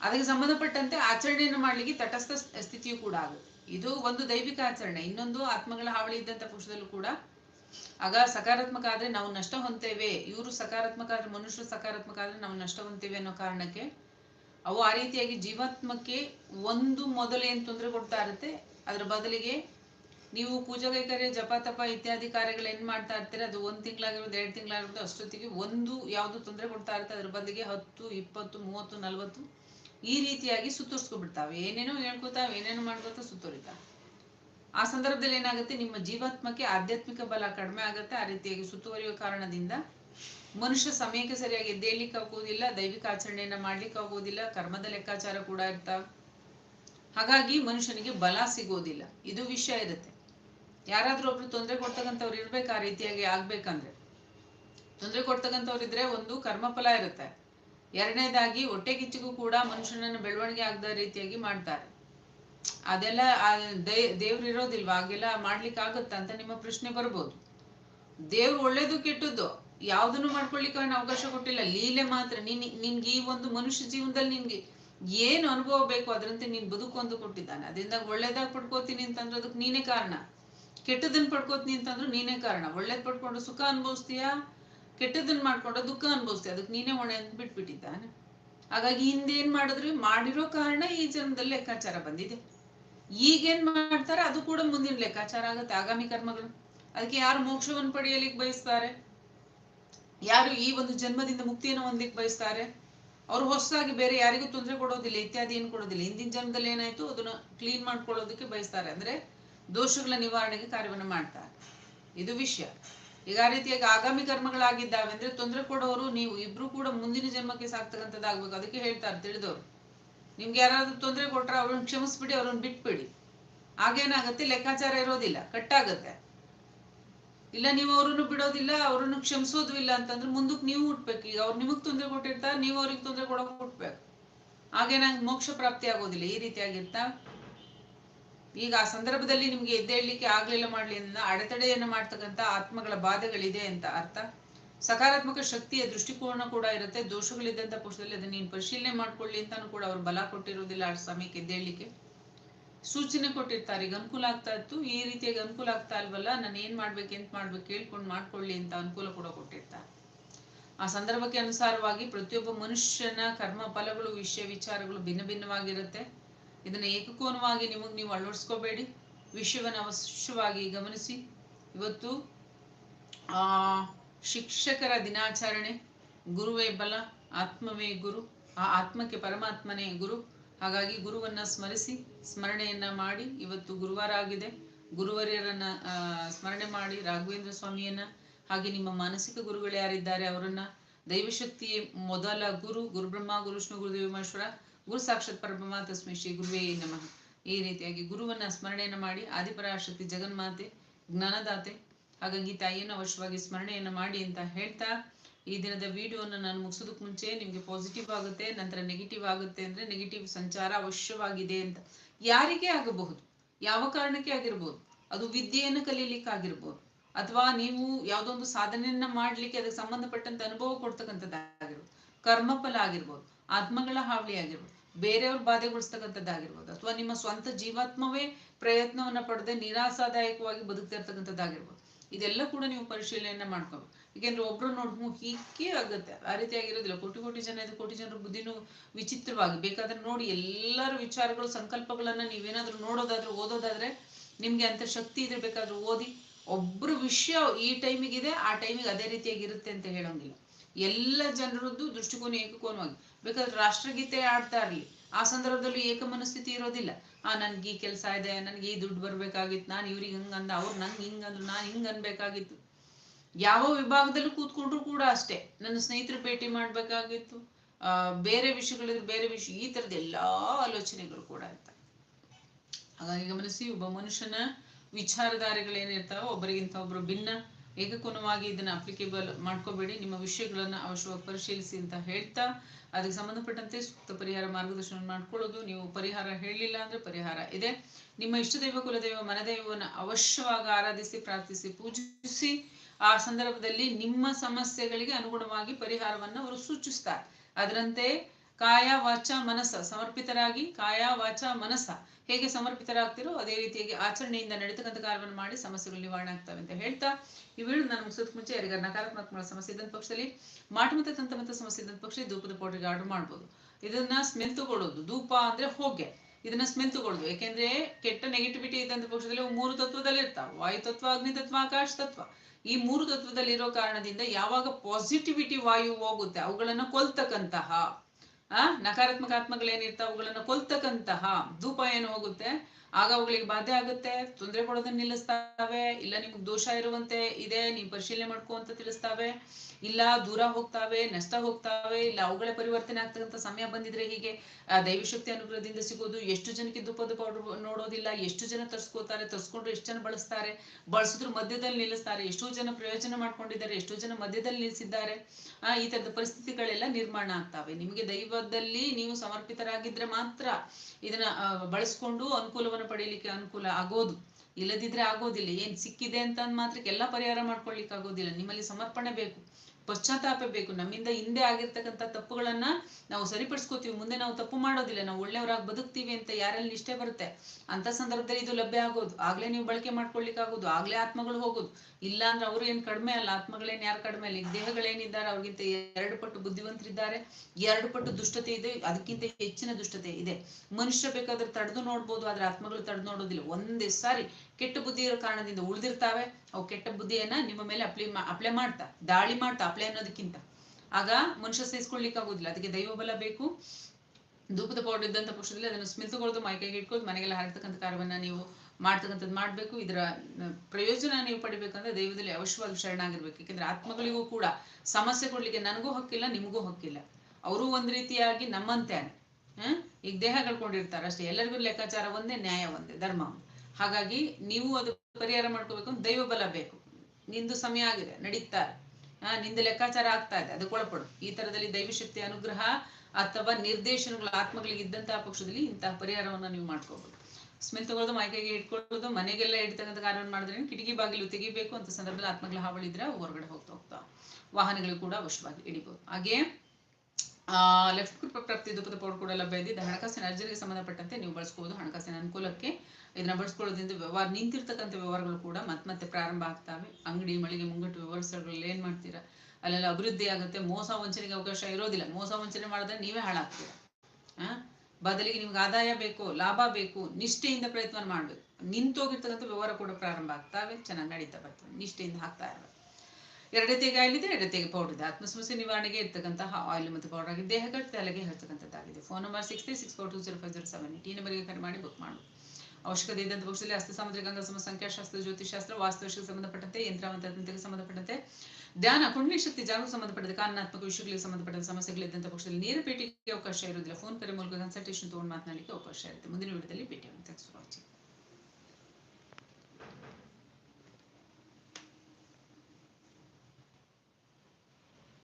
ಅದಕ್ಕೆ ಸಂಬಂಧಪಟ್ಟಂತೆ ಆಚರಣೆಯನ್ನು ಮಾಡ್ಲಿಕ್ಕೆ ತಟಸ್ಥ ಸ್ಥಿತಿಯು ಕೂಡ ಆಗುತ್ತೆ. ಇದು ಒಂದು ದೈವಿಕ ಆಚರಣೆ. ಇನ್ನೊಂದು ಆತ್ಮಗಳ ಹಾವಳಿ ಇದ್ದಂತ ಪುರುಷದಲ್ಲೂ ಕೂಡ ಆಗ ಸಕಾರಾತ್ಮಕ ಆದ್ರೆ ನಾವು ನಷ್ಟ ಹೊಂತೇವೆ ಇವರು ಸಕಾರಾತ್ಮಕ ಆದ್ರೆ, ಮನುಷ್ಯರು ಸಕಾರಾತ್ಮಕ ಆದ್ರೆ ನಾವು ನಷ್ಟ ಹೊಂತೇವೆ ಅನ್ನೋ ಕಾರಣಕ್ಕೆ ಅವು ಆ ರೀತಿಯಾಗಿ ಜೀವಾತ್ಮಕ್ಕೆ ಒಂದು ಮೊದಲೇನು ತೊಂದರೆ ಕೊಡ್ತಾ ಇರುತ್ತೆ, ಅದ್ರ ಬದಲಿಗೆ ನೀವು ಪೂಜಾ ಕೈಕರ್ಯ, ಜಪ ತಪ ಇತ್ಯಾದಿ ಕಾರ್ಯಗಳು ಏನ್ ಮಾಡ್ತಾ ಇರ್ತೀರ, ಅದು ಒಂದ್ ತಿಂಗಳಾಗಿರೋದು ಎರಡು ತಿಂಗಳಾಗಿರೋದು ಅಷ್ಟೊತ್ತಿಗೆ ಒಂದು ಯಾವ್ದು ತೊಂದರೆ ಕೊಡ್ತಾ ಇರುತ್ತೆ, ಅದ್ರ ಬದಲಿಗೆ ಹತ್ತು, ಇಪ್ಪತ್ತು, ಮೂವತ್ತು, ನಲ್ವತ್ತು ಈ ರೀತಿಯಾಗಿ ಸುತ್ತುರ್ಸ್ಕೊಬಿಡ್ತಾವೆ ಏನೇನೋ ಹೇಳ್ಕೊತಾವೆ ಏನೇನೋ ಮಾಡ್ಕೊತ ಸುತ್ತೋರಿತ. ಆ ಸಂದರ್ಭದಲ್ಲಿ ಏನಾಗುತ್ತೆ, ನಿಮ್ಮ ಜೀವಾತ್ಮಕ್ಕೆ ಆಧ್ಯಾತ್ಮಿಕ ಬಲ ಕಡಿಮೆ ಆಗುತ್ತೆ, ಆ ರೀತಿಯಾಗಿ ಸುತ್ತುವರಿಯುವ ಕಾರಣದಿಂದ ಮನುಷ್ಯ ಸಮಯಕ್ಕೆ ಸರಿಯಾಗಿ ಎದ್ದೇಳ್ಲಿಕ್ಕೆ ಆಗೋದಿಲ್ಲ, ದೈವಿಕ ಆಚರಣೆಯನ್ನ ಮಾಡ್ಲಿಕ್ಕೆ ಆಗೋದಿಲ್ಲ, ಕರ್ಮದ ಲೆಕ್ಕಾಚಾರ ಕೂಡ ಇರ್ತಾವ. ಹಾಗಾಗಿ ಮನುಷ್ಯನಿಗೆ ಬಲ ಸಿಗೋದಿಲ್ಲ. ಇದು ವಿಷಯ ಇರುತ್ತೆ. ಯಾರಾದ್ರೂ ಒಬ್ರು ತೊಂದರೆ ಕೊಡ್ತಕ್ಕಂಥವ್ರು ಇರ್ಬೇಕು, ಆ ರೀತಿಯಾಗಿ ಆಗ್ಬೇಕಂದ್ರೆ. ತೊಂದರೆ ಕೊಡ್ತಕ್ಕಂಥವ್ರು ಇದ್ರೆ ಒಂದು ಕರ್ಮಫಲ ಇರುತ್ತೆ. ಎರಡನೇದಾಗಿ ಹೊಟ್ಟೆ ಕಿಚ್ಚಿಗೂ ಕೂಡ ಮನುಷ್ಯನನ್ನು ಬೆಳವಣಿಗೆ ಆಗದ ರೀತಿಯಾಗಿ ಮಾಡ್ತಾರೆ. ಅದೆಲ್ಲ ದೇವ್ರು ಇರೋದಿಲ್ವಾ? ಹಾಗೆಲ್ಲ ಮಾಡ್ಲಿಕ್ಕೆ ಆಗುತ್ತಾ ಅಂತ ನಿಮ್ಮ ಪ್ರಶ್ನೆ ಬರ್ಬೋದು. ದೇವ್ರು ಒಳ್ಳೇದು ಕೆಟ್ಟದ್ದು, ಯಾವ್ದನ್ನು ಮಾಡ್ಕೊಳ್ಲಿಕ್ಕೆ ಅವನ ಅವಕಾಶ ಕೊಟ್ಟಿಲ್ಲ. ಲೀಲೆ ಮಾತ್ರ, ನಿನ್, ನಿನ್ಗೆ ಈ ಒಂದು ಮನುಷ್ಯ ಜೀವನದಲ್ಲಿ ನಿನ್ಗೆ ಏನು ಅನುಭವ ಬೇಕು ಅದರಂತೆ ನೀನ್ ಬದುಕು ಕೊಟ್ಟಿದ್ದಾನೆ. ಅದರಿಂದ ಒಳ್ಳೇದಾಗಿ ಪಡ್ಕೋತೀನಿ ಅಂತಂದ್ರೆ ಅದಕ್ಕೆ ನೀನೇ ಕಾರಣ. ಕೆಟ್ಟದನ್ನ ಪಡ್ಕೋತೀನಿ ಅಂತಂದ್ರು ನೀನೇ ಕಾರಣ. ಒಳ್ಳೇದ್ ಪಡ್ಕೊಂಡು ಸುಖ ಅನುಭವಿಸ್ತೀಯಾ? ಕೆಟ್ಟದನ್ನ ಮಾಡ್ಕೊಂಡು ದುಃಖ ಅನುಭವಿಸ್ತೀಯ? ಅದಕ್ಕೆ ನೀನೇ ಹೊಣೆ ಅಂತ ಬಿಟ್ಬಿಟ್ಟಿದ್ದಾನೆ. ಹಾಗಾಗಿ ಹಿಂದೇನ್ ಮಾಡಿದ್ರು? ಮಾಡಿರೋ ಕಾರಣ ಈ ಜನ್ಮದಲ್ಲಿ ಲೆಕ್ಕಾಚಾರ ಬಂದಿದೆ. ಈಗೇನ್ ಮಾಡ್ತಾರೆ? ಅದು ಕೂಡ ಮುಂದಿನ ಲೆಕ್ಕಾಚಾರ ಆಗುತ್ತೆ ಆಗಾಮಿ ಕರ್ಮಗಳು. ಅದಕ್ಕೆ ಯಾರು ಮೋಕ್ಷವನ್ನು ಪಡೆಯಲಿಕ್ಕೆ ಬಯಸ್ತಾರೆ? ಯಾರು ಈ ಒಂದು ಜನ್ಮದಿಂದ ಮುಕ್ತಿಯನ್ನು ಹೊಂದಲಿಕ್ಕೆ ಬಯಸ್ತಾರೆ? ಅವ್ರು ಹೊಸದಾಗಿ ಬೇರೆ ಯಾರಿಗೂ ತೊಂದರೆ ಕೊಡೋದಿಲ್ಲ ಇತ್ಯಾದಿ ಏನು ಕೊಡೋದಿಲ್ಲ. ಹಿಂದಿನ ಜನ್ಮದಲ್ಲಿ ಏನಾಯ್ತು? ಅದನ್ನ ಕ್ಲೀನ್ ಮಾಡ್ಕೊಳ್ಳೋದಕ್ಕೆ ಬಯಸ್ತಾರೆ. ಅಂದ್ರೆ ದೋಷಗಳ ನಿವಾರಣೆಗೆ ಕಾರ್ಯವನ್ನು ಮಾಡ್ತಾರೆ. ಇದು ವಿಷಯ. ಈಗ ಆ ರೀತಿಯಾಗಿ ಆಗಾಮಿ ಕರ್ಮಗಳಾಗಿದ್ದಾವೆ ಅಂದ್ರೆ ತೊಂದರೆ ಕೊಡೋರು ನೀವು ಇಬ್ರು ಕೂಡ ಮುಂದಿನ ಜನ್ಮಕ್ಕೆ ಸಾಕ್ತಕ್ಕಂಥದ್ದಾಗ್ಬೇಕು. ಅದಕ್ಕೆ ಹೇಳ್ತಾರೆ, ತಿಳಿದವರು. ನಿಮ್ಗೆ ಯಾರಾದ್ರೂ ತೊಂದರೆ ಕೊಟ್ರೆ ಅವ್ರನ್ನ ಕ್ಷಮಿಸ್ಬಿಡಿ, ಅವ್ರನ್ನ ಬಿಟ್ಬಿಡಿ. ಆಗೇನಾಗತ್ತೆ ಲೆಕ್ಕಾಚಾರ ಇರೋದಿಲ್ಲ. ಕಟ್ಟಾಗತ್ತೆ. ಇಲ್ಲ ನೀವು ಅವ್ರನ್ನು ಬಿಡೋದಿಲ್ಲ, ಅವ್ರನ್ನು ಕ್ಷಮಿಸೋದು ಇಲ್ಲ ಅಂತಂದ್ರೆ ಮುಂದಕ್ಕೆ ನೀವು ಹುಟ್ಬೇಕು. ಈಗ ಅವ್ರು ನಿಮಗ್ ತೊಂದರೆ ಕೊಟ್ಟಿರ್ತಾರೆ, ನೀವು ಅವ್ರಿಗೆ ತೊಂದರೆ ಕೊಡೋಕೆ ಹುಟ್ಬೇಕು. ಹಾಗೇನಾಗ ಮೋಕ್ಷ ಪ್ರಾಪ್ತಿ ಆಗೋದಿಲ್ಲ. ಈ ರೀತಿಯಾಗಿರ್ತಾ ಈಗ ಆ ಸಂದರ್ಭದಲ್ಲಿ ನಿಮ್ಗೆ ಎದ್ದೇಳಲಿಕ್ಕೆ ಆಗ್ಲಿಲ್ಲ ಮಾಡ್ಲಿ ಅನ್ನ ಅಡೆತಡೆಯನ್ನು ಮಾಡ್ತಕ್ಕಂಥ ಆತ್ಮಗಳ ಬಾಧೆಗಳಿದೆ ಅಂತ ಅರ್ಥ? ಸಕಾರಾತ್ಮಕ ಶಕ್ತಿಯ ದೃಷ್ಟಿಕೋನ ಕೂಡ ಇರುತ್ತೆ ದೋಷಗಳಿದ್ದಂತ ಪುಸ್ತಕದಲ್ಲಿ ಅದನ್ನ ನೀನು ಪರಿಶೀಲನೆ ಮಾಡ್ಕೊಳ್ಳಿ ಅಂತಾನು ಕೂಡ ಅವ್ರು ಬಲ ಕೊಟ್ಟಿರೋದಿಲ್ಲ ಆ ಸಮಯಕ್ಕೆ ಎದ್ದೇಳಲಿಕ್ಕೆ ಸೂಚನೆ ಕೊಟ್ಟಿರ್ತಾರೆ, ಈಗ ಅನುಕೂಲ ಆಗ್ತಾ ಇತ್ತು, ಈ ರೀತಿಯಾಗಿ ಅನುಕೂಲ ಆಗ್ತಾ ಇಲ್ವಲ್ಲ, ನಾನು ಏನ್ ಮಾಡ್ಬೇಕು, ಎಂತ ಮಾಡ್ಬೇಕು ಕೇಳ್ಕೊಂಡು ಮಾಡ್ಕೊಳ್ಳಿ ಅಂತ ಅನುಕೂಲ ಕೂಡ ಕೊಟ್ಟಿರ್ತಾರೆ. ಆ ಸಂದರ್ಭಕ್ಕೆ ಅನುಸಾರವಾಗಿ ಪ್ರತಿಯೊಬ್ಬ ಮನುಷ್ಯನ ಕರ್ಮ ಫಲಗಳು, ವಿಷಯ ವಿಚಾರಗಳು ಭಿನ್ನ ಭಿನ್ನವಾಗಿರುತ್ತೆ. ಇದನ್ನ ಏಕಕೋನವಾಗಿ ನಿಮಗೆ ನೀವು ಅಳವಡಿಸ್ಕೋಬೇಡಿ. ವಿಷಯವನ್ನು ಅವಶ್ಯವಾಗಿ ಗಮನಿಸಿ. ಇವತ್ತು, ಆ, ಶಿಕ್ಷಕರ ದಿನಾಚರಣೆ, ಗುರುವೇ ಬಲ, ಆತ್ಮವೇ ಗುರು, ಆ ಆತ್ಮಕ್ಕೆ ಪರಮಾತ್ಮನೇ ಗುರು. ಹಾಗಾಗಿ ಗುರುವನ್ನ ಸ್ಮರಿಸಿ, ಸ್ಮರಣೆಯನ್ನ ಮಾಡಿ, ಇವತ್ತು ಗುರುವಾರ ಆಗಿದೆ. ಗುರುವರ್ಯರನ್ನ ಸ್ಮರಣೆ ಮಾಡಿ, ರಾಘವೇಂದ್ರ ಸ್ವಾಮಿಯನ್ನ, ಹಾಗೆ ನಿಮ್ಮ ಮಾನಸಿಕ ಗುರುಗಳು ಯಾರಿದ್ದಾರೆ, ಅವರನ್ನ ದೈವಶಕ್ತಿಯೇ ಮೊದಲ ಗುರು, ಗುರುಬ್ರಹ್ಮ ಗುರುಷ್ಣು ಗುರುದೇವ ಮಹೇಶ್ವರ ಗುರು ಸಾಕ್ಷಾತ್ ಪರಬ್ರಹ್ಮ ತಸ್ಮೈ ಶ್ರೀ ಗುರುವೇ ನಮಃ. ಈ ರೀತಿಯಾಗಿ ಗುರುವನ್ನ ಸ್ಮರಣೆಯನ್ನ ಮಾಡಿ ಆದಿಪರಾಶಕ್ತಿ ಜಗನ್ಮಾತೆ, ಜ್ಞಾನದಾತೆ, ಹಾಗಾಗಿ ತಾಯಿಯನ್ನು ಅವಶ್ಯವಾಗಿ ಸ್ಮರಣೆಯನ್ನ ಮಾಡಿ ಅಂತ ಹೇಳ್ತಾ ಈ ದಿನದ ವಿಡಿಯೋನ ನಾನು ಮುಗಿಸೋದಕ್ಕೆ ಮುಂಚೆ ನಿಮಗೆ ಪಾಸಿಟಿವ್ ಆಗುತ್ತೆ, ನಂತರ ನೆಗೆಟಿವ್ ಆಗುತ್ತೆ ಅಂದ್ರೆ ನೆಗೆಟಿವ್ ಸಂಚಾರ ಅವಶ್ಯವಾಗಿದೆ ಅಂತ. ಯಾರಿಗೆ ಆಗಬಹುದು? ಯಾವ ಕಾರಣಕ್ಕೆ ಆಗಿರ್ಬೋದು? ಅದು ವಿದ್ಯೆಯನ್ನು ಕಲೀಲಿಕ್ಕೆ ಆಗಿರ್ಬೋದು. ಅಥವಾ ನೀವು ಯಾವುದೋ ಒಂದು ಸಾಧನೆಯನ್ನ ಮಾಡ್ಲಿಕ್ಕೆ ಅದಕ್ಕೆ ಸಂಬಂಧಪಟ್ಟಂತ ಅನುಭವ ಕೊಡ್ತಕ್ಕಂಥದ್ದಾಗಿರ್ಬೋದು. ಕರ್ಮಫಲ ಆಗಿರ್ಬೋದು. ಆತ್ಮಗಳ ಹಾವಳಿ ಆಗಿರ್ಬೋದು. ಬೇರೆಯವ್ರ ಬಾಧೆಗೊಳಿಸ್ತಕ್ಕಂಥದ್ದಾಗಿರ್ಬೋದು ಅಥವಾ ನಿಮ್ಮ ಸ್ವಂತ ಜೀವಾತ್ಮವೇ ಪ್ರಯತ್ನವನ್ನ ಪಡೆದೇ ನಿರಾಸಾದಾಯಕವಾಗಿ ಬದುಕ್ತಾ ಇರ್ತಕ್ಕಂಥದ್ದಾಗಿರ್ಬೋದು. ಇದೆಲ್ಲ ಕೂಡ ನೀವು ಪರಿಶೀಲನೆಯನ್ನ ಮಾಡ್ಕೋಬೇಕು. ಯಾಕೆಂದ್ರೆ ಒಬ್ರು ನೋಡ್ ಹ್ಞೂ ಹೀಗೆ ಆಗುತ್ತೆ. ಆ ರೀತಿಯಾಗಿರೋದಿಲ್ಲ ಕೋಟಿ ಕೋಟಿ ಜನ ಇದು ಕೋಟಿ ಜನರ ಬುದ್ಧಿನೂ ವಿಚಿತ್ರವಾಗಿ ಬೇಕಾದ್ರೆ ನೋಡಿ ಎಲ್ಲರ ವಿಚಾರಗಳು, ಸಂಕಲ್ಪಗಳನ್ನ ನೀವೇನಾದ್ರೂ ನೋಡೋದಾದ್ರೆ, ಓದೋದಾದ್ರೆ ನಿಮ್ಗೆ ಅಂತ ಶಕ್ತಿ ಇದ್ರೆ ಬೇಕಾದ್ರೂ ಓದಿ. ಒಬ್ರು ವಿಷಯ ಈ ಟೈಮಿಗಿದೆ, ಆ ಟೈಮಿಗೆ ಅದೇ ರೀತಿಯಾಗಿ ಇರುತ್ತೆ ಅಂತ ಹೇಳೋಂಗಿಲ್ಲ. ಎಲ್ಲ ಜನರದ್ದು ದೃಷ್ಟಿಕೋನ ಏಕಕೋನವಾಗಿ. ಬೇಕಾದ್ರೆ ರಾಷ್ಟ್ರಗೀತೆ ಆಡ್ತಾ ಇರಲಿ. ಆ ಸಂದರ್ಭದಲ್ಲಿ ಏಕ ಮನಸ್ಥಿತಿ ಇರೋದಿಲ್ಲ. ಆ, ನನ್ಗೆ ಈ ಕೆಲಸ ಇದೆ, ನನ್ಗೆ ಈ ದುಡ್ಡು ಬರ್ಬೇಕಾಗಿತ್ತು, ನಾನು ಇವ್ರಿಗೆ ಹಂಗಂದ, ಅವ್ರು ನಂಗೆ ಹಿಂಗಂದ್ರು, ನಾನು ಹಿಂಗ ಅನ್ಬೇಕಾಗಿತ್ತು. ಯಾವ ವಿಭಾಗದಲ್ಲೂ ಕೂತ್ಕೊಂಡ್ರು ಕೂಡ ಅಷ್ಟೇ. ನನ್ನ ಸ್ನೇಹಿತರು ಭೇಟಿ ಮಾಡ್ಬೇಕಾಗಿತ್ತು. ಆ, ಬೇರೆ ವಿಷಯಗಳಿದ್ರೆ ಬೇರೆ ವಿಷಯ, ಈ ತರದ ಎಲ್ಲಾ ಆಲೋಚನೆಗಳು ಕೂಡ ಇರ್ತವೆ. ಹಾಗಾಗಿ ಗಮನಿಸಿ, ಒಬ್ಬ ಮನುಷ್ಯನ ವಿಚಾರಧಾರೆಗಳೇನಿರ್ತಾವೋ, ಒಬ್ಬರಿಗಿಂತ ಒಬ್ರು ಭಿನ್ನ. ಏಕಕೋನವಾಗಿ ಇದನ್ನ ಅಪ್ಲಿಕೇಬಲ್ ಮಾಡ್ಕೋಬೇಡಿ. ನಿಮ್ಮ ವಿಷಯಗಳನ್ನ ಅವಶ್ಯವಾಗಿ ಪರಿಶೀಲಿಸಿ ಅಂತ ಹೇಳ್ತಾ, ಅದಕ್ಕೆ ಸಂಬಂಧಪಟ್ಟಂತೆ ಸೂಕ್ತ ಪರಿಹಾರ ಮಾರ್ಗದರ್ಶನ ಮಾಡ್ಕೊಳ್ಳೋದು. ನೀವು ಪರಿಹಾರ ಹೇಳಲಿಲ್ಲ ಅಂದ್ರೆ ಪರಿಹಾರ ಇದೆ. ನಿಮ್ಮ ಇಷ್ಟ ದೈವ ಕುಲದೈವ ಮನದೈವವನ್ನು ಅವಶ್ಯವಾಗಿ ಆರಾಧಿಸಿ, ಪ್ರಾರ್ಥಿಸಿ, ಪೂಜಿಸಿ, ಆ ಸಂದರ್ಭದಲ್ಲಿ ನಿಮ್ಮ ಸಮಸ್ಯೆಗಳಿಗೆ ಅನುಗುಣವಾಗಿ ಪರಿಹಾರವನ್ನ ಅವರು ಸೂಚಿಸ್ತಾರೆ. ಅದರಂತೆ ಕಾಯ ವಾಚ ಮನಸ್ಸ ಸಮರ್ಪಿತರಾಗಿ, ಕಾಯ ವಾಚ ಮನಸ್ಸ ಹೇಗೆ ಸಮರ್ಪಿತರಾಗ್ತಿರೋ ಅದೇ ರೀತಿಯಾಗಿ ಆಚರಣೆಯಿಂದ ನಡೀತಕ್ಕಂಥ ಕಾರ್ಯವನ್ನು ಮಾಡಿ ಸಮಸ್ಯೆಗಳು ನಿವಾರಣೆ ಆಗ್ತವೆ ಅಂತ ಹೇಳ್ತಾ ಈ ವಿಡಿಯೋ ನಾನು ಮುಗಿಸೋದಕ್ಕೆ ಮುಂಚೆ ಯಾರಿಗಾರ ನಕಾರಾತ್ಮಕ ಸಮಸ್ಯೆ ಇದ್ದಂಥ ಪಕ್ಷದಲ್ಲಿ ಮಾಟ ಮತ್ತೆ ತಂತ ಮತ್ತು ಸಮಸ್ಯೆ ಇದ್ದಂಥ ಪಕ್ಷದಲ್ಲಿ ಧೂಪದ ಪೌಡರ್ಗೆ ಆರ್ಡರ್ ಮಾಡ್ಬೋದು. ಇದನ್ನ ಸ್ಮೆಲ್ ತಗೊಳ್ಳೋದು. ಧೂಪ ಅಂದ್ರೆ ಹೊಗೆ. ಇದನ್ನ ಸ್ಮೆಲ್ ತಗೊಳ್ಳೋದು. ಯಾಕೆಂದ್ರೆ ಕೆಟ್ಟ ನೆಗೆಟಿವಿಟಿ ಇದ್ದಂತ ಪಕ್ಷದಲ್ಲಿ ಮೂರು ತತ್ವದಲ್ಲಿ ಇರ್ತಾವ. ವಾಯು ತತ್ವ, ಅಗ್ನಿ ತತ್ವ, ಆಕಾಶ ತತ್ವ. ಈ ಮೂರು ತತ್ವದಲ್ಲಿ ಇರೋ ಕಾರಣದಿಂದ ಯಾವಾಗ ಪಾಸಿಟಿವಿಟಿ ವಾಯು ಹೋಗುತ್ತೆ ಅವುಗಳನ್ನ ಕೊಲ್ತಕ್ಕಂತಹ ಆ? ನಕಾರಾತ್ಮಕ ಆತ್ಮಗಳೇನಿರ್ತಾವ ಅವುಗಳನ್ನ ಕೊಲ್ತಕ್ಕಂತಹ ಧೂಪ ಏನು ಹೋಗುತ್ತೆ? ಆಗ ಅವುಗಳಿಗೆ ಬಾಧೆ ಆಗುತ್ತೆ, ತೊಂದರೆ ಕೊಡೋದನ್ನ ನಿಲ್ಲಿಸ್ತಾವೆ, ಇಲ್ಲ ನಿಮ್ಗೆ ದೋಷ ಇರುವಂತೆ ಇದೆ, ನೀವು ಪರಿಶೀಲನೆ ಮಾಡ್ಕೋ ಅಂತ ತಿಳಿಸ್ತಾವೆ. ಇಲ್ಲ, ದೂರ ಹೋಗ್ತಾವೆ, ನಷ್ಟ ಹೋಗ್ತಾವೆ, ಇಲ್ಲ ಅವುಗಳ ಪರಿವರ್ತನೆ ಆಗ್ತಕ್ಕಂಥ ಸಮಯ ಬಂದಿದ್ರೆ ಹೀಗೆ ದೈವಶಕ್ತಿ ಅನುಗ್ರಹದಿಂದ ಸಿಗೋದು, ಎಷ್ಟು ಜನಕ್ಕೆ ದುಪ್ಪದ ಪೌಡರ್ ನೋಡೋದಿಲ್ಲ, ಎಷ್ಟು ಜನ ತರ್ಸ್ಕೋತಾರೆ, ತರ್ಸ್ಕೊಂಡ್ರೆ ಎಷ್ಟು ಜನ ಬಳಸ್ತಾರೆ, ಬಳಸಿದ್ರು ಮಧ್ಯದಲ್ಲಿ ನಿಲ್ಲಿಸ್ತಾರೆ, ಎಷ್ಟೋ ಜನ ಪ್ರಯೋಜನ ಮಾಡ್ಕೊಂಡಿದ್ದಾರೆ, ಎಷ್ಟೋ ಜನ ಮಧ್ಯದಲ್ಲಿ ನಿಲ್ಲಿಸಿದ್ದಾರೆ, ಆ, ಈ ತರದ ಪರಿಸ್ಥಿತಿಗಳೆಲ್ಲ ನಿರ್ಮಾಣ ಆಗ್ತಾವೆ. ನಿಮಗೆ ದೈವದಲ್ಲಿ ನೀವು ಸಮರ್ಪಿತರಾಗಿದ್ರೆ ಮಾತ್ರ ಇದನ್ನ ಬಳಸ್ಕೊಂಡು ಅನುಕೂಲವನ್ನು ಪಡೀಲಿಕ್ಕೆ ಅನುಕೂಲ ಆಗೋದು. ಇಲ್ಲದಿದ್ರೆ ಆಗೋದಿಲ್ಲ. ಏನ್ ಸಿಕ್ಕಿದೆ ಅಂತ ಮಾತ್ರ ಮಾತ್ರಕ್ಕೆ ಎಲ್ಲ ಪರಿಹಾರ ಮಾಡ್ಕೊಳ್ಲಿಕ್ಕೆ ಆಗೋದಿಲ್ಲ ನಿಮ್ಮಲ್ಲಿ ಸಮರ್ಪಣೆ ಬೇಕು. ಪಶ್ಚಾತ್ತಾಪ ಬೇಕು. ನಮ್ಮಿಂದ ಹಿಂದೆ ಆಗಿರ್ತಕ್ಕಂಥ ತಪ್ಪುಗಳನ್ನ ನಾವು ಸರಿಪಡಿಸ್ಕೋತೀವಿ. ಮುಂದೆ ನಾವು ತಪ್ಪು ಮಾಡೋದಿಲ್ಲ. ನಾವು ಒಳ್ಳೆಯವರಾಗಿ ಬದುಕ್ತೀವಿ ಅಂತ ಯಾರಲ್ಲಿ ನಿಷ್ಠೆ ಬರುತ್ತೆ? ಅಂತ ಸಂದರ್ಭದಲ್ಲಿ ಇದು ಲಭ್ಯ ಆಗೋದು. ಆಗ್ಲೇ ನೀವು ಬಳಕೆ ಮಾಡ್ಕೊಳ್ಲಿಕ್ಕೆ ಆಗೋದು. ಆಗ್ಲೇ ಆತ್ಮಗಳು ಹೋಗೋದು. ಇಲ್ಲ ಅಂದ್ರೆ ಅವ್ರು ಏನ್ ಕಡಿಮೆ ಅಲ್ಲ. ಆತ್ಮಗಳೇನ್ ಯಾರು ಕಡಿಮೆ ಅಲ್ಲ? ಈಗ ದೇಹಗಳೇನಿದ್ದಾರೆ, ಅವ್ರಿಗಿಂತ ಎರಡು ಪಟ್ಟು ಬುದ್ಧಿವಂತರಿದ್ದಾರೆ. ಎರಡು ಪಟ್ಟು ದುಷ್ಟತೆ ಇದೆ. ಅದಕ್ಕಿಂತ ಹೆಚ್ಚಿನ ದುಷ್ಟತೆ ಇದೆ. ಮನುಷ್ಯ ಬೇಕಾದ್ರೆ ತಡೆದು ನೋಡ್ಬೋದು, ಆದ್ರೆ ಆತ್ಮಗಳು ತಡೆದು ನೋಡೋದಿಲ್ಲ. ಒಂದೇ ಸಾರಿ ಕೆಟ್ಟ ಬುದ್ಧಿ ಇರೋ ಕಾರಣದಿಂದ ಉಳಿದಿರ್ತಾವೆ. ಅವು ಕೆಟ್ಟ ಬುದ್ಧಿಯನ್ನ ನಿಮ್ಮ ಮೇಲೆ ಅಪ್ಲೈ ಅಪ್ಲೈ ಮಾಡ್ತಾ, ದಾಳಿ ಮಾಡ್ತಾ ಅಪ್ಲೈ ಅನ್ನೋದಕ್ಕಿಂತ. ಆಗ ಮನುಷ್ಯ ಸಹಿಸ್ಕೊಳ್ಲಿಕ್ಕೆ ಆಗೋದಿಲ್ಲ. ಅದಕ್ಕೆ ದೈವಬಲ ಬೇಕು. ಧೂಪದ ಪೌಡರ್ ಇದ್ದಂತ ಪಕ್ಷದಲ್ಲಿ ಅದನ್ನು ಸ್ಮಿತಗೊಳ್ದು ಮೈಕೈಗೆ ಇಟ್ಕೊಂಡು ಮನೆಗೆಲ್ಲ ಹರಡ್ತಕ್ಕಂಥ ಕಾರ್ಯವನ್ನ ನೀವು ಮಾಡ್ತಕ್ಕಂಥದ್ದು ಮಾಡ್ಬೇಕು. ಇದರ ಪ್ರಯೋಜನ ನೀವು ಪಡಿಬೇಕಂದ್ರೆ ದೈವದಲ್ಲಿ ಅವಶ್ಯವಾಗಿ ಶರಣಾಗಿರ್ಬೇಕು ಯಾಕೆಂದ್ರೆ ಆತ್ಮಗಳಿಗೂ ಕೂಡ ಸಮಸ್ಯೆ ಕೊಡ್ಲಿಕ್ಕೆ ನನಗೂ ಹಕ್ಕಿಲ್ಲ, ನಿಮಗೂ ಹಕ್ಕಿಲ್ಲ. ಅವರು ಒಂದ್ ರೀತಿಯಾಗಿ ನಮ್ಮಂತೆ? ಈಗ ದೇಹ ಕಳ್ಕೊಂಡಿರ್ತಾರೆ ಅಷ್ಟೇ. ಎಲ್ಲರಿಗೂ ಲೆಕ್ಕಾಚಾರ ಒಂದೇ, ನ್ಯಾಯ ಒಂದೇ, ಧರ್ಮ ಹಾಗಾಗಿ ನೀವು ಅದು ಪರಿಹಾರ ಮಾಡ್ಕೋಬೇಕು ದೈವ ಬಲ ಬೇಕು. ನಿಂದು ಸಮಯ ಆಗಿದೆ ನಡೀತಾರೆ ಆ, ನಿಂದು ಲೆಕ್ಕಾಚಾರ ಆಗ್ತಾ ಇದೆ, ಅದಕ್ಕೆ ಒಳಪಡು. ಈ ತರದಲ್ಲಿ ದೈವಶಕ್ತಿ ಅನುಗ್ರಹ ಅಥವಾ ನಿರ್ದೇಶನಗಳು ಆತ್ಮಗಳಿಗೆ ಇದ್ದಂತಹ ಪಕ್ಷದಲ್ಲಿ ಇಂತಹ ಪರಿಹಾರವನ್ನ ನೀವು ಮಾಡ್ಕೋಬಹುದು ಸ್ಮೆಲ್ ತಗೊಳ್ಳೋದು, ಮೈಕೈಗೆ ಇಟ್ಕೊಳ್ಳೋದು ಮನೆಗೆಲ್ಲ ಇಡ್ತಕ್ಕಂಥ ಕಾರ್ಯವನ್ನು ಮಾಡಿದ್ರೆ ಕಿಟಕಿ ಬಾಗಿಲು ತೆಗಿಬೇಕು ಅಂತ ಸಂದರ್ಭದಲ್ಲಿ ಆತ್ಮಗಳ ಹಾವಳಿದ್ರೆ ಇದ್ರೆ ಹೊರಗಡೆ ಹೋಗ್ತಾ ಹೋಗ್ತಾ ವಾಹನಗಳು ಕೂಡ ಅವಶ್ಯವಾಗಿ ಇಡಿಬಹುದು ಹಾಗೆ ಲೆಫ್ಟ್ ಕೃಪ ಪ್ರಾಪ್ತಿ ದುಪದ ಪೌಡರ್ ಕೂಡ ಲಭ್ಯ ಇದೆ. ಹಣಕಾಸಿನ ಅರ್ಜನೆಗೆ ಸಂಬಂಧಪಟ್ಟಂತೆ ನೀವು ಬಳಸಬಹುದು ಹಣಕಾಸಿನ ಅನುಕೂಲಕ್ಕೆ. ಇದನ್ನ ಬಳಸ್ಕೊಳ್ಳೋದ್ರಿಂದ ವ್ಯವಹಾರ ನಿಂತಿರ್ತಕ್ಕಂಥ ವ್ಯವಹಾರಗಳು ಕೂಡ ಮತ್ತೆ ಮತ್ತೆ ಪ್ರಾರಂಭ ಆಗ್ತವೆ. ಅಂಗಡಿ, ಮಳಿಗೆ, ಮುಂಗಟ್ಟು ವ್ಯವಹಾರಗಳಲ್ಲಿ ಏನ್ ಮಾಡ್ತೀರಾ? ಅಲ್ಲೆಲ್ಲ ಅಭಿವೃದ್ಧಿ ಆಗುತ್ತೆ. ಮೋಸ ವಂಚನೆಗೆ ಅವಕಾಶ ಇರೋದಿಲ್ಲ. ಮೋಸ ವಂಚನೆ ಮಾಡಿದ್ರೆ ನೀವೇ ಹಾಳಾಗ್ತೀರಾ? ಆ? ಬದಲಿಗೆ ನಿಮ್ಗೆ ಆದಾಯ ಬೇಕು, ಲಾಭ ಬೇಕು, ನಿಷ್ಠೆಯಿಂದ ಪ್ರಯತ್ನ ಮಾಡ್ಬೇಕು. ನಿಂತೋಗಿರ್ತಕ್ಕಂಥ ವ್ಯವಹಾರ ಕೂಡ ಪ್ರಾರಂಭ ಆಗ್ತಾವೆ. ಚೆನ್ನಾಗಿ ನಡೀತಾ ಬರ್ತವೆ ನಿಷ್ಠೆಯಿಂದ ಹಾಕ್ತಾ ಇರಬೇಕು. ಎರಡತೆಗೆ ಆಯಿಲ್ ಇದೆ ಎರಡತೆಗೆ ಪೌಡರ್ ಇದೆ. ಆತ್ಮ ಸಮಸ್ಯೆ ನಿವಾರಣೆಗೆ ಇರ್ತಕ್ಕಂತಹ ಆಯಿಲ್ ಮತ್ತು ಪೌಡರ್ ಆಗಿ ದೇಹಗಟ್ಟು ತಲೆಗೆ ಹೇಳ್ತಕ್ಕಂಥದ್ದಾಗಿದೆ phone number six three six four two zero five zero seven ಈ ನಂಬರ್ಗೆ ಕರೆ ಮಾಡಿ ಬುಕ್ ಮಾಡು. ಅವಶ್ಯಕತೆ ಇದ್ದಂಥ ಪಕ್ಷದಲ್ಲಿ ಹಸ್ತ ಸಾಮುದ್ರಿಕ ಅಂಗಸಮ ಸಂಖ್ಯಾಶಾಸ್ತ್ರ ಜ್ಯೋತಿಷಾಸ್ತ್ರ ವಾಸ್ತುಶಕ್ಕೆ ಸಂಬಂಧಪಟ್ಟಂತೆ, ಯಂತ್ರ ಮಂತ್ರತಂತ್ರಕ್ಕೆ ಸಂಬಂಧಪಟ್ಟಂತೆ, ಧ್ಯಾನ ಕುಂಡಲಿ ಶಕ್ತಿ, ಜಾಗೃತ ಸಂಬಂಧಪಟ್ಟಂತೆ ಕಾರಣಾತ್ಮಕ ವಿಷಯಗಳಿಗೆ ಸಂಬಂಧಪಟ್ಟಂತ ಸಮಸ್ಯೆಗಳಿದ್ದಂಥ ಪಕ್ಷದಲ್ಲಿ ನೇರ ಭೇಟಿಗೆ ಅವಕಾಶ ಇರುವುದಿಲ್ಲ. ಫೋನ್ ಕರೆ ಮೂಲಕ ಕನ್ಸಲ್ಟೇಷನ್ ತಗೊಂಡು ಮಾತನಾಡಲಿಕ್ಕೆ ಅವಕಾಶ ಇರುತ್ತೆ. ಮುಂದಿನ ವಿಡಿಯೋದಲ್ಲಿ ಭೇಟಿ ಥ್ಯಾಂಕ್ಸ್ ಫಾರ್ ವಾಚಿಂಗ್